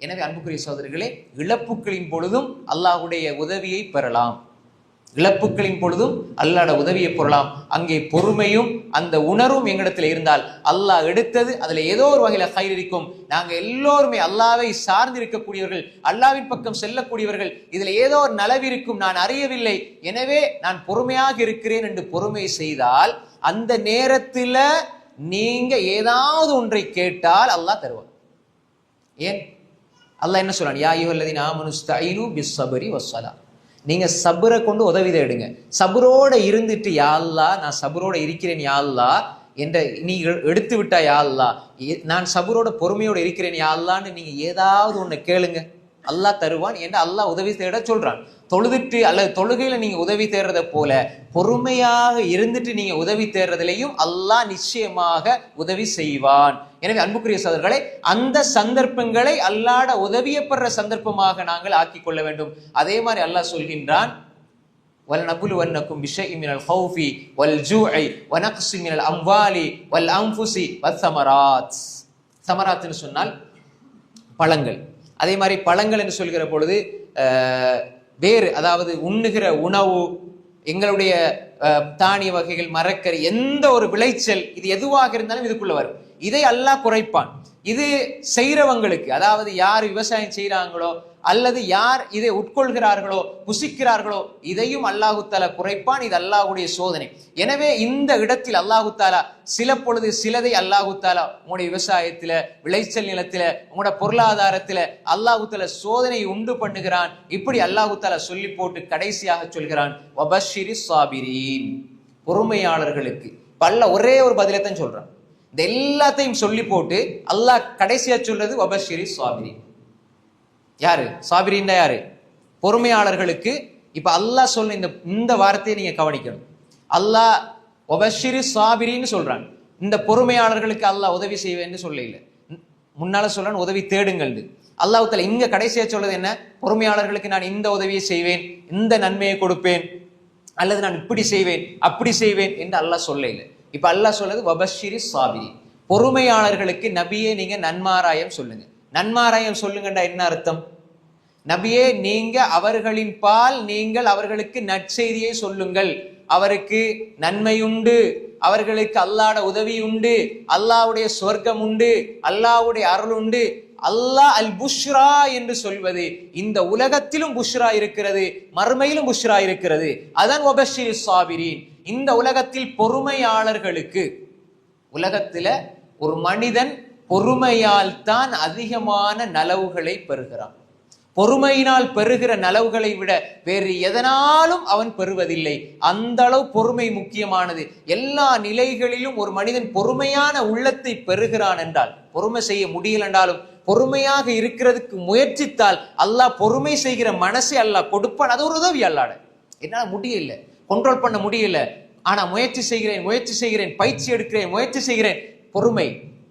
எனவே அன்புக்குரிய சோதரிகளே இழப்புகளின் பொழுதும் அல்லாஹ்வுடைய உதவியை பெறலாம். இழப்புகளின் பொழுதும் அல்லாட உதவியை பெறலாம். அங்கே பொறுமையும் அந்த உணர்வும் எங்களிடத்தில் இருந்தால் அல்லாஹ் எடுத்தது அதுல ஏதோ ஒரு வகையில கயிறு இருக்கும். நாங்கள் எல்லோருமே அல்லாவை சார்ந்து இருக்கக்கூடியவர்கள் அல்லாவின் பக்கம் செல்லக்கூடியவர்கள் இதுல ஏதோ ஒரு நலவு இருக்கும் நான் அறியவில்லை. எனவே நான் பொறுமையாக இருக்கிறேன் என்று பொறுமை செய்தால் அந்த நேரத்தில் நீங்க ஏதாவது ஒன்றை கேட்டால் அல்லாஹ் தருவான் ஏன்? அல்லாஹ் என்ன சொல்றான்? யா ஐயுஹல்லதீன ஆமனு ஸ்தஈனு பிஸ்ஸபரி வசலா நீங்க சபரை கொண்டு உதவி தேடுங்க சபரோட இருந்துட்டு யாழ்லா நான் சபுரோட இருக்கிறேன் யாழ்லா என்ற நீ எடுத்து விட்டா யாழ்லா நான் சபரோட பொறுமையோட இருக்கிறேன் யாழ்லான்னு நீங்கள் நீங்க ஏதாவது ஒன்று கேளுங்க. அல்லாஹ் தருவான் என்று அல்லாஹ் உதவி தேட சொல்றான் தொழுதுட்டு அல்லது தொழுகையில நீங்க உதவி தேடுறத போல பொறுமையாக இருந்துட்டு நீங்க உதவி தேடுறதுலையும் அல்லாஹ் நிச்சயமாக உதவி செய்வான் எனவே அன்புக்குரிய சகோதரர்களே அந்த சந்தர்ப்பங்களை அல்லாட உதவியப்படுற சந்தர்ப்பமாக நாங்கள் ஆக்கிக் கொள்ள வேண்டும் அதே மாதிரி அல்லாஹ் சொல்கின்றான் وَلْنَبْلُوَنَّكُمْ بِشَيْءٍ مِنَ الْخَوْفِ وَالْجُوعِ وَنَقْصٍ مِنَ الْأَمْوَالِ وَالْأَنْفُسِ وَالثَّمَرَاتِ சமராத்னு சொன்னால் பழங்கள் அதே மாதிரி பழங்கள் என்று சொல்கிற பொழுது வேறு அதாவது உண்ணுகிற உணவு எங்களுடைய தானிய வகைகள் மரக்கறி எந்த ஒரு விளைச்சல் இது எதுவாக இருந்தாலும் இதுக்குள்ள வரும். இதை அல்லாஹ் குறைப்பான். இது செய்கிறவங்களுக்கு அதாவது யார் விவசாயம் செய்கிறாங்களோ அல்லது யார் இதை உட்கொள்கிறார்களோ புசிக்கிறார்களோ இதையும் அல்லாஹு தாலா குறைப்பான். இது அல்லாஹ்வுடைய சோதனை. எனவே இந்த இடத்தில் அல்லாஹு தாலா சில பொழுது சிலதை அல்லாஹு தாலா உங்களுடைய விவசாயத்துல விளைச்சல் நிலத்தில் உங்களோட பொருளாதாரத்தில் அல்லாஹு தாலா சோதனை உண்டு பண்ணுகிறான். இப்படி அல்லாஹு தாலா சொல்லி போட்டு கடைசியாக சொல்கிறான் வபஷிரி சாபிரீன் பொறுமையாளர்களுக்கு பல்ல ஒரே ஒரு பதிலத்தான் சொல்றான். இந்த எல்லாத்தையும் சொல்லி போட்டு அல்லாஹ் கடைசியா சொல்றது வபஷிரி சாபிரீன் யாரு? சாபிரின்னா யாரு? பொறுமையாளர்களுக்கு இப்ப அல்லாஹ் சொல்ல இந்த இந்த வார்த்தையை நீங்க கவனிக்கணும். அல்லாஹ் ஒபஷிரு சாபிரின்னு சொல்றான். இந்த பொறுமையாளர்களுக்கு அல்லாஹ் உதவி செய்வேன்னு சொல்ல இல்ல முன்னால சொல்றான் உதவி தேடுங்கள் அல்லாஹ் இங்க கடைசியா சொல்றது என்ன? பொறுமையாளர்களுக்கு நான் இந்த உதவியை செய்வேன் இந்த நன்மையை கொடுப்பேன் அல்லது நான் இப்படி செய்வேன் அப்படி செய்வேன் என்று அல்லாஹ் சொல்ல இல்லை இப்ப அல்லாஹ் சொல்றது வபஷிரி சாபிரி பொறுமையாளர்களுக்கு நபியே நீங்க நன்மாராயம் சொல்லுங்க. நன்மாராயம் சொல்லுங்கண்டா என்ன அர்த்தம்? நபியே நீங்க அவர்களின் பால் நீங்கள் அவர்களுக்கு நற்செய்தியை சொல்லுங்கள். அவருக்கு நன்மையுண்டு அவர்களுக்கு அல்லாட உதவி உண்டு அல்லாவுடைய சொர்க்கம் உண்டு அல்லாஹ்வுடைய அருள் உண்டு அல்லாஹ் அல் புஷ்ரா என்று சொல்வது இந்த உலகத்திலும் புஷ்ரா இருக்கிறது மறுமையிலும் புஷ்ரா இருக்கிறது. அதான் ஒபஷிரி சாபிரின் இந்த உலகத்தில் பொறுமையாளர்களுக்கு உலகத்துல ஒரு மனிதன் பொறுமையால் தான் அதிகமான நலவுகளை பெறுகிறான். பொறுமையினால் பெறுகிற நலவுகளை விட வேறு எதனாலும் அவன் பெறுவதில்லை. அந்த அளவு பொறுமை முக்கியமானது. எல்லா நிலைகளிலும் ஒரு மனிதன் பொறுமையான உள்ளத்தை பெறுகிறான் என்றால் பொறுமை செய்ய முடியல என்றாலும் பொறுமையாக இருக்கிறதுக்கு முயற்சித்தால் அல்லாஹ் பொறுமை செய்கிற மனசை அல்லாஹ் கொடுப்பான். அது ஒரு உதவி அல்லாட. என்னால் முடியல. கண்ட்ரோல் பண்ண முடியல. ஆனா முயற்சி செய்கிறேன் முயற்சி செய்கிறேன் பயிற்சி எடுக்கிறேன் முயற்சி செய்கிறேன். பொறுமை.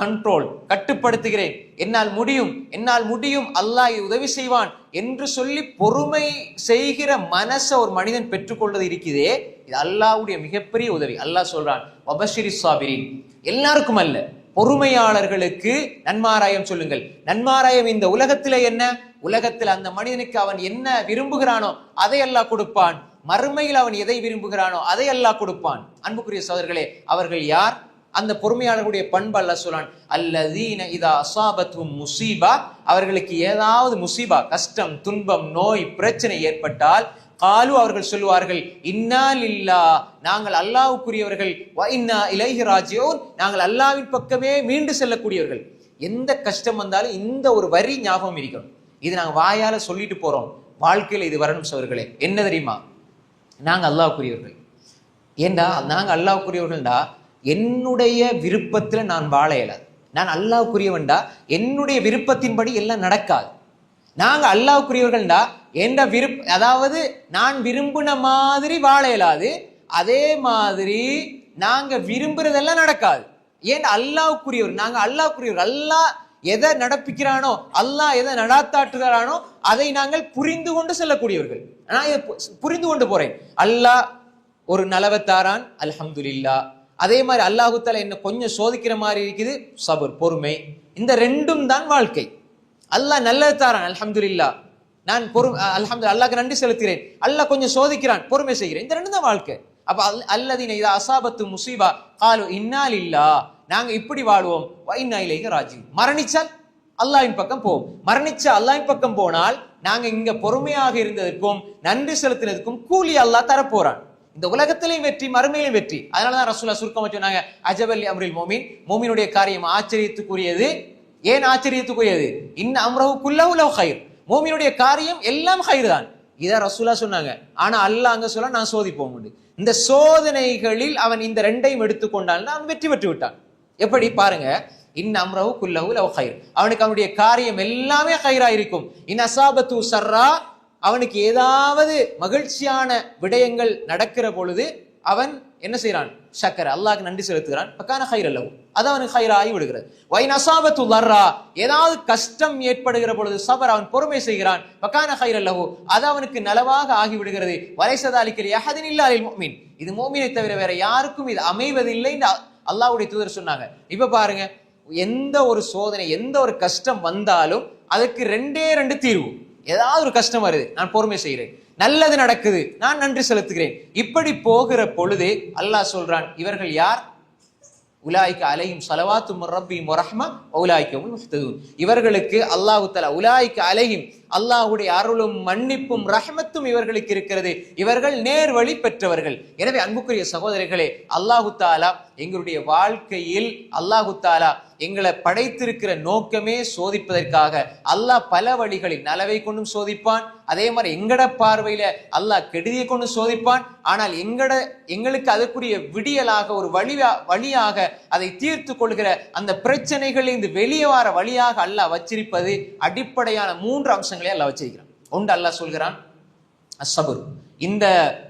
கண்ட்ரோல் கட்டுப்படுத்துகிறேன். என்னால் முடியும் என்னால் முடியும் அல்லாஹ் உதவி செய்வான் என்று சொல்லி பொறுமை செய்கிற மனசை ஒரு மனிதன் பெற்றுக்கொள்வது இருக்குதே இது அல்லாஹ்வுடைய மிகப்பெரிய உதவி. அல்லாஹ் சொல்றான் வபஷிரி சாபிரின். எல்லாருக்கும் அல்ல பொறுமையாளர்களுக்கு நன்மாராயம் சொல்லுங்கள். நன்மாராயம் இந்த உலகத்தில் என்ன? உலகத்தில் அந்த மனிதனுக்கு அவன் என்ன விரும்புகிறானோ அதை அல்லாஹ் கொடுப்பான். மறுமையில் அவன் எதை விரும்புகிறானோ அதை அல்லாஹ் கொடுப்பான். அன்புக்குரிய சோதர்களே அவர்கள் யார்? அந்த பொறுமையாளர்களுடைய பண்பு அல்ல சொல்லான் அல்லதீன இதா அசாபத்தும் முசீபா அவர்களுக்கு ஏதாவது முசீபா கஷ்டம் துன்பம் நோய் பிரச்சனை ஏற்பட்டால் காலு அவர்கள் சொல்லுவார்கள் இன்னால் இல்லா நாங்கள் அல்லாவுக்குரியவர்கள் வ இன்னா இலைஹி ராஜியூன் நாங்கள் அல்லாவின் பக்கமே மீண்டு செல்லக்கூடியவர்கள். எந்த கஷ்டம் வந்தாலும் இந்த ஒரு வரி ஞாபகம் இருக்கணும் இது நாங்கள் வாயால் சொல்லிட்டு போகிறோம் வாழ்க்கையில் இது வரணும் சவர்களே என்ன தெரியுமா? நாங்கள் அல்லாவுக்குரியவர்கள் ஏண்டா? நாங்கள் அல்லாவுக்குரியவர்கள்டா என்னுடைய விருப்பத்தில் நான் வாழ இயலாது. நான் அல்லாவுக்குரியவன்டா என்னுடைய விருப்பத்தின்படி எல்லாம் நடக்காது. நாங்கள் அல்லாவுக்குரியவர்கள்டா என்ற விருப் அதாவது நான் விரும்பின மாதிரி வாழ இயலாது. அதே மாதிரி நாங்கள் விரும்புறதெல்லாம் நடக்காது. ஏன்? அல்லாவுக்குரியவர் நாங்கள் அல்லாவுக்குரியவர் அல்லாஹ் எதை நடப்பிக்கிறானோ அல்லாஹ் எதை நடாத்தாட்டுகிறானோ அதை நாங்கள் புரிந்து கொண்டு செல்லக்கூடியவர்கள். நான் புரிந்து கொண்டு போறேன். அல்லாஹ் ஒரு நலவத்தாரான் அல்ஹம்துலில்லா அதே மாதிரி அல்லாஹுத்தால என்ன கொஞ்சம் சோதிக்கிற மாதிரி இருக்குது. சபர் பொறுமை. இந்த ரெண்டும் தான் வாழ்க்கை. அல்லாஹ் நல்லது தாரான் அலமதுல்லா நான் பொறு அலமது அல்லாக்கு நன்றி செலுத்துகிறேன். அல்லாஹ் கொஞ்சம் சோதிக்கிறான் பொறுமை செய்கிறேன். இந்த ரெண்டு தான் வாழ்க்கை. அப்போ அல் அல்லதீன இதா அசாபத்து முசீபா காலு இன்னால் இல்லா நாங்கள் இப்படி வாழ்வோம். வைனா இலைக ராஜீவ் மரணிச்சால் அல்லாவின் பக்கம் போவோம். மரணிச்சா அல்லாவின் பக்கம் போனால் நாங்கள் இங்கே பொறுமையாக இருந்ததற்கும் நன்றி செலுத்தினதுக்கும் கூலி அல்லாஹ் தரப்போறான். இந்த உலகத்திலையும் வெற்றி மறுமையிலும் வெற்றி. அதனாலதான் ரசூலா சுருக்கம் சொன்னாங்க அஜபல் அம்ரில் மோமின். மோமினுடைய காரியம் ஆச்சரியத்துக்குரியது. ஏன் ஆச்சரியத்துக்குரியது? இன்ன அம்ரஹு குல்லஹு லவ் ஹைர் மோமினுடைய காரியம் எல்லாம் ஹைர் தான் இதை ரசூலா சொன்னாங்க. ஆனா அல்லாஹ் அங்க சொல்ல நான் சோதிப்போம் உண்டு. இந்த சோதனைகளில் அவன் இந்த ரெண்டையும் எடுத்துக்கொண்டான் அவன் வெற்றி பெற்று விட்டான். எப்படி? பாருங்க. இன் அம்ரஹு குல்லவு லவ் ஹைர் அவனுக்கு அவனுடைய காரியம் எல்லாமே ஹைரா இருக்கும் இன் அசாபத்து சர்ரா அவனுக்கு ஏதாவது மகிழ்ச்சியான விடயங்கள் நடக்கிற பொழுது அவன் என்ன செய்யறான் சக்கர அல்லாஹ் நன்றி செலுத்துகிறான். பக்கான ஹைர் அல்லவும் அது அவனுக்கு ஹைராகி விடுகிறது. வைன் அசாபத்து லர்ரா. ஏதாவது கஷ்டம் ஏற்படுகிற பொழுது சபர் அவன் பொறுமை செய்கிறான். பக்கான ஹைர் அல்லவோ அது அவனுக்கு நலவாக ஆகி விடுகிறது. வலைசதாலிக்கல் யஹதின் இல்லாலில் மோமின் இது மோமினை தவிர வேற யாருக்கும் இது அமைவதில்லை அல்லாஹ்வுடைய தூதர் சொன்னாங்க. இப்ப பாருங்க. எந்த ஒரு சோதனை எந்த ஒரு கஷ்டம் வந்தாலும் அதுக்கு ரெண்டே ரெண்டு தீர்வு. ஏதாவது ஒரு கஷ்டம் வருது நான் பொறுமை செய்கிறேன். நல்லது நடக்குது நான் நன்றி செலுத்துகிறேன். இப்படி போகிற பொழுதே அல்லாஹ் சொல்றான் இவர்கள் யார்? உலாய்க்கு அலையும் சலவாத்து ரப்பியும் ரஹ்மா உலாய்க்கும் இவர்களுக்கு அல்லாஹு தலா உலாய்க்கு அலையும் அல்லாஹுடைய அருளும் மன்னிப்பும் ரஹ்மத்தும் இவர்களுக்கு இருக்கிறது. இவர்கள் நேர் வழி பெற்றவர்கள். எனவே அன்புக்குரிய சகோதரிகளே அல்லாஹு தாலா எங்களுடைய வாழ்க்கையில் அல்லாஹு தாலா எங்களை படைத்திருக்கிற நோக்கமே சோதிப்பதற்காக அல்லாஹ் பல வழிகளில் நலவை கொண்டும் சோதிப்பான். அதே மாதிரி எங்கட பார்வையில அல்லாஹ் கெடுதியை கொண்டு சோதிப்பான். ஆனால் எங்கட எங்களுக்கு அதற்குரிய விடியலாக ஒரு வழி வழியாக அதை தீர்த்து கொள்கிற அந்த பிரச்சனைகளில் இருந்து வெளியே வர வழியாக அல்லாஹ் வச்சிருப்பது அடிப்படையான மூன்று அம்சங்கள். அல்லாஹ் வச்சிருக்கிறான். ஒன்று அல்லாஹ் சொல்கிறான் அசபுர் இந்த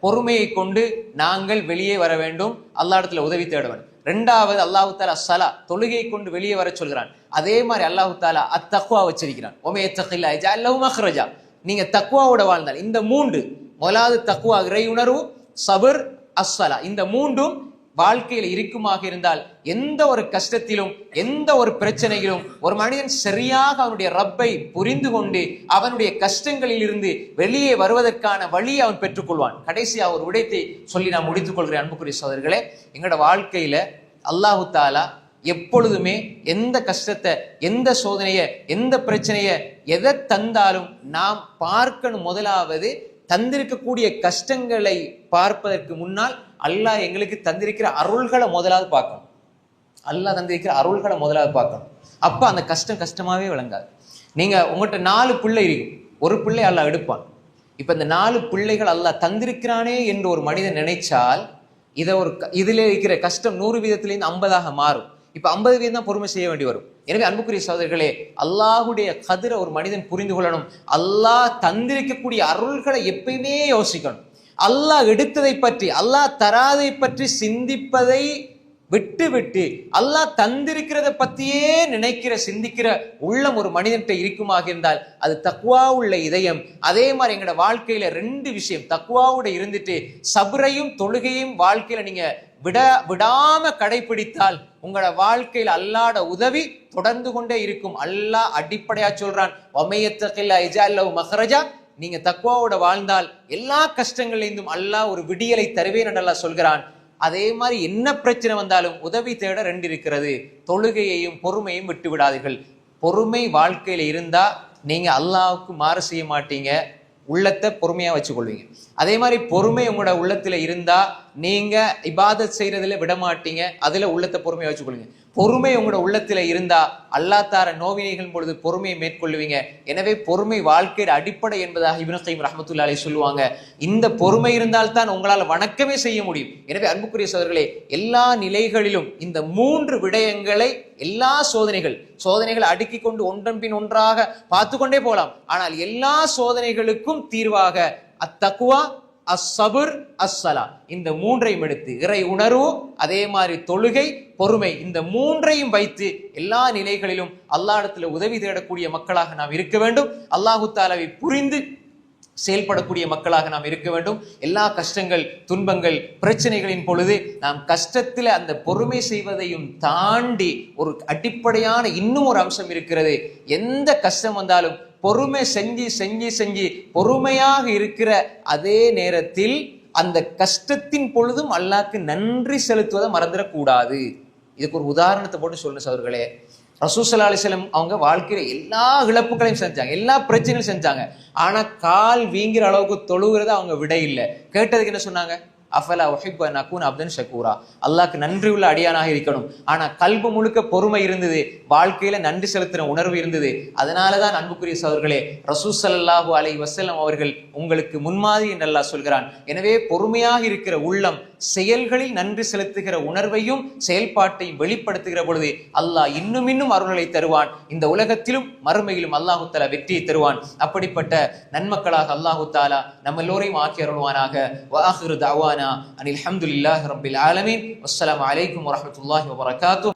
பொறுமையை கொண்டு நாங்கள் வெளியே வர வேண்டும் அல்லா இடத்துல உதவி தேட ரெண்டாவது அல்லாஹு தாலா சலா தொழுகையை கொண்டு வெளியே வர சொல்கிறான். அதே மாதிரி அல்லாஹு தாலா அத்தக்குவா வச்சிருக்கிறான். ஒமே தக்கில்லா அல்லஹு மஹ்ரஜா. நீங்க தக்குவாவோட வாழ்ந்தால் இந்த மூன்று முதலாவது தக்குவா இறை உணர்வு சபர் அஸ்ஸலா இந்த மூன்றும் வாழ்க்கையில் இருக்குமாக இருந்தால் எந்த ஒரு கஷ்டத்திலும் எந்த ஒரு பிரச்சனையிலும் ஒரு மனிதன் சரியாக அவனுடைய ரப்பை புரிந்து கொண்டு அவனுடைய கஷ்டங்களில் இருந்து வெளியே வருவதற்கான வழியை அவன் பெற்றுக்கொள்வான். கடைசியா ஒரு உடைத்தை சொல்லி நான் முடித்துக் கொள்கிறேன் அன்புக்குரிய சோதர்களே எங்களோட வாழ்க்கையில அல்லாஹு தாலா எப்பொழுதுமே எந்த கஷ்டத்தை எந்த சோதனையை எந்த பிரச்சனையை எதை தந்தாலும் நாம் பார்க்கணும் முதலாவது தந்திருக்கக்கூடிய கஷ்டங்களை பார்ப்பதற்கு முன்னால் அல்லாஹ் எங்களுக்கு தந்திருக்கிற அருள்களை முதலாவது பார்க்கணும். அல்லாஹ் தந்திருக்கிற அருள்களை முதலாவது பார்க்கணும். அப்போ அந்த கஷ்டம் கஷ்டமாகவே விளங்காது. நீங்கள் உங்கள்கிட்ட நாலு பிள்ளை இருக்கும் ஒரு பிள்ளை அல்லாஹ் எடுப்பான். இப்போ இந்த நாலு பிள்ளைகள் அல்லாஹ் தந்திருக்கிறானே என்று ஒரு மனிதன் நினைச்சால் இதை ஒரு இதில் இருக்கிற கஷ்டம் நூறு வீதத்துலேருந்து ஐம்பதாக மாறும். இப்ப ஐம்பது வீதம் தான் பொறுமை செய்ய வேண்டி வரும். எனவே அன்புக்குரிய சகோதரர்களே அல்லாஹுடைய கதிரை ஒரு மனிதன் புரிந்து கொள்ளணும். அல்லாஹ் தந்திருக்கக்கூடிய அருள்களை எப்பயுமே யோசிக்கணும். அல்லாஹ் எடுத்ததை பற்றி அல்லாஹ் தராதை பற்றி சிந்திப்பதை விட்டு விட்டு அல்லாஹ் தந்திருக்கிறத பத்தியே நினைக்கிற சிந்திக்கிற உள்ளம் ஒரு மனிதன்கிட்ட இருக்குமாக இருந்தால் அது தக்குவா உள்ள இதயம். அதே மாதிரி எங்களோட வாழ்க்கையில ரெண்டு விஷயம். தக்குவாவோட இருந்துட்டு சபரையும் தொழுகையும் வாழ்க்கையில நீங்க விட விடாம கடைபிடித்தால் உங்களோட வாழ்க்கையில் அல்லாட உதவி தொடர்ந்து கொண்டே இருக்கும். அல்லாஹ் அடிப்படையா சொல்றான். ஒமையத்தகில்லா இஜால்லவு மஹரஜா. நீங்க தக்குவாவோட வாழ்ந்தால் எல்லா கஷ்டங்கள்லேருந்தும் அல்லாஹ் ஒரு விடியலை தருவேன் நல்லா சொல்கிறான். அதே மாதிரி என்ன பிரச்சனை வந்தாலும் உதவி தேட ரெண்டு இருக்கிறது. தொழுகையையும் பொறுமையும் விட்டு விடாதீர்கள். பொறுமை வாழ்க்கையில் இருந்தா நீங்க அல்லாவுக்கு மாறு செய்ய மாட்டீங்க. உள்ளத்தை பொறுமையா வச்சுக்கொள்வீங்க. அதே மாதிரி பொறுமை உங்களோட உள்ளத்துல இருந்தா நீங்க இபாதத் செய்யறதுல விட மாட்டீங்க அதுல உள்ளத்தை பொறுமையா வச்சுக்கொள்ளுங்க. பொறுமை உங்களோட உள்ளத்துல இருந்தா அல்லாத்தார நோவினைகள் பொழுது பொறுமையை மேற்கொள்வீங்க எனவே பொறுமை வாழ்க்கையோட அடிப்படை என்பதாக இப்னு கைம் ரஹமத்துல்லா அலி சொல்லுவாங்க. இந்த பொறுமை இருந்தால்தான் உங்களால் வணக்கமே செய்ய முடியும். எனவே அன்புக்குரிய சோதர்களே எல்லா நிலைகளிலும் இந்த மூன்று விடயங்களை எல்லா சோதனைகள் சோதனைகள் அடுக்கி கொண்டு ஒன்றன் பின் ஒன்றாக பார்த்து கொண்டே போகலாம். ஆனால் எல்லா சோதனைகளுக்கும் தீர்வாக அத்தக்குவா அஸ்ஸபுர் அஸ்ஸலா இந்த மூன்றையும் எடுத்து இறை உணர்வு அதே மாதிரி தொழுகை பொறுமை இந்த மூன்றையும் வைத்து எல்லா நிலைகளிலும் அல்லாஹிடத்தில் உதவி தேடக்கூடிய மக்களாக நாம் இருக்க வேண்டும். அல்லாஹு தாலாவை புரிந்து செயல்படக்கூடிய மக்களாக நாம் இருக்க வேண்டும். எல்லா கஷ்டங்கள் துன்பங்கள் பிரச்சனைகளின் பொழுது நாம் கஷ்டத்தில் அந்த பொறுமை செய்வதையும் தாண்டி ஒரு அடிப்படையான இன்னும் ஒரு அம்சம் இருக்கிறது. எந்த கஷ்டம் வந்தாலும் பொறுமை செஞ்சு செஞ்சு செஞ்சு பொறுமையாக இருக்கிற அதே நேரத்தில் அந்த கஷ்டத்தின் பொழுதும் அல்லாக்கு நன்றி செலுத்துவதை மறந்துடக்கூடாது. இதுக்கு ஒரு உதாரணத்தை போட்டு சொல்லணும் சவர்களே ரசூசல்லா அலிஸ்லம் அவங்க வாழ்க்கையில எல்லா இழப்புகளையும் செஞ்சாங்க எல்லா பிரச்சனையும் செஞ்சாங்க. ஆனா கால் வீங்கிற அளவுக்கு தொழுகிறத அவங்க விட இல்லை. கேட்டதுக்கு என்ன சொன்னாங்க? அஃபலா ஒஹிப் நக்கூன் அப்தன் ஷக்கூரா அல்லாக்கு நன்றி உள்ள அடியானாக இருக்கணும். ஆனால் கல்பு முழுக்க பொறுமை இருந்தது. வாழ்க்கையில் நன்றி செலுத்தின உணர்வு இருந்தது. அதனால தான் அன்புக்குரிய சவர்களே ரசூ சல்லாஹூ அலை வசலம் அவர்கள் உங்களுக்கு முன்மாதிரி என்று சொல்கிறான். எனவே பொறுமையாக இருக்கிற உள்ளம் செயல்களில் நன்றி செலுத்துகிற உணர்வையும் செயல்பாட்டையும் வெளிப்படுத்துகிற பொழுது அல்லாஹ் இன்னும் இன்னும் அருள்களை தருவான். இந்த உலகத்திலும் மறுமையிலும் அல்லாஹு தாலா வெற்றியை தருவான். அப்படிப்பட்ட நன்மக்களாக அல்லாஹு தாலா நம்ம எல்லோரையும் ஆக்கி அருள்வானாக. வாஹிரு தாவானா அனில் அல்ஹம்துலில்லாஹி ரபில் ஆலமீன். அஸ்லாம் அலைக்கும் வரஹ்மத்துல்லாஹி வபரகாத்துஹு